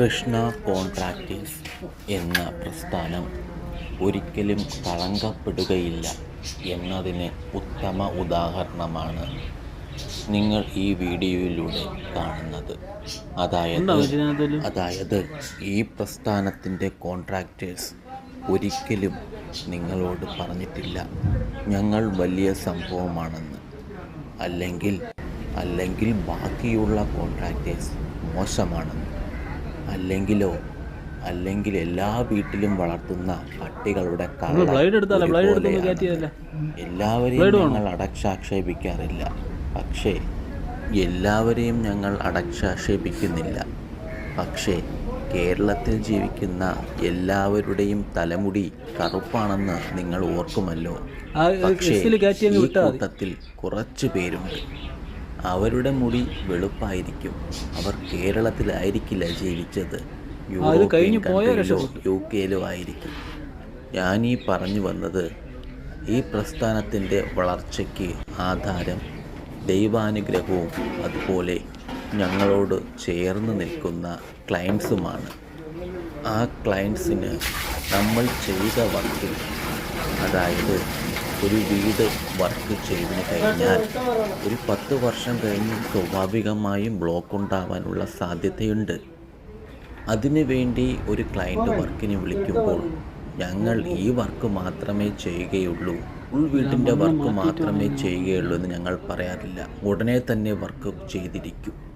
Krishna contractors എന്ന പ്രസ്ഥാനം ഒരിക്കലും കളങ്കപ്പെടുകയില്ല എന്നതിന് ഉത്തമ ഉദാഹരണമാണ് നിങ്ങൾ ഈ വീഡിയോയിലൂടെ കാണുന്നത്. അതായത് അതായത് ഈ പ്രസ്ഥാനത്തിന്റെ കോൺട്രാക്ടേഴ്സ് ഒരിക്കലും നിങ്ങളോട് പറഞ്ഞിട്ടില്ല. ഞങ്ങൾ വലിയ സംഭവമാണെന്ന്. അല്ലെങ്കിൽ അല്ലെങ്കിൽ ബാക്കിയുള്ള കോൺട്രാക്ടേഴ്സ് മോശമാണെന്ന്. അല്ലെങ്കിലോ അല്ലെങ്കിൽ എല്ലാ വീട്ടിലും വളർത്തുന്ന പട്ടികളുടെ എല്ലാവരെയും ഞങ്ങൾ അടച്ചാക്ഷേപിക്കാറില്ല. പക്ഷേ എല്ലാവരെയും ഞങ്ങൾ അടച്ചാക്ഷേപിക്കുന്നില്ല. പക്ഷേ കേരളത്തിൽ ജീവിക്കുന്ന എല്ലാവരുടെയും തലമുടി കറുപ്പാണെന്ന് നിങ്ങൾ ഓർക്കുമല്ലോ. പക്ഷേ ഈ കൂട്ടത്തിൽ കുറച്ച് പേരുണ്ട് അവരുടെ മുടി വെളുപ്പായിരിക്കും. അവർ കേരളത്തിലായിരിക്കില്ല ജീവിച്ചത്. യു കെയിലോ ആയിരിക്കും. ഞാൻ ഈ പറഞ്ഞു വന്നത് ഈ പ്രസ്ഥാനത്തിന്റെ വളർച്ചയ്ക്ക് ആധാരം ദൈവാനുഗ്രഹവും അതുപോലെ ഞങ്ങളോട് ചേർന്ന് നിൽക്കുന്ന ക്ലയൻസുമാണ്. ആ ക്ലയൻസിന് നമ്മൾ ചെയ്ത വർക്കിൽ അതായത് ഒരു വീട് വർക്ക് ചെയ്തു കഴിഞ്ഞാൽ ഒരു പത്ത് വർഷം കഴിഞ്ഞ് സ്വാഭാവികമായും ബ്ലോക്ക് ഉണ്ടാവാനുള്ള സാധ്യതയുണ്ട്. അതിനു വേണ്ടി ഒരു ക്ലയന്റ് വർക്കിന് വിളിക്കുമ്പോൾ ഞങ്ങൾ ഈ വർക്ക് മാത്രമേ ചെയ്യുകയുള്ളൂ. ഉൾ വീടിന്റെ വർക്ക് മാത്രമേ ചെയ്യുകയുള്ളൂ എന്ന് ഞങ്ങൾ പറയാറില്ല. ഉടനെ തന്നെ വർക്ക് ചെയ്തിരിക്കും.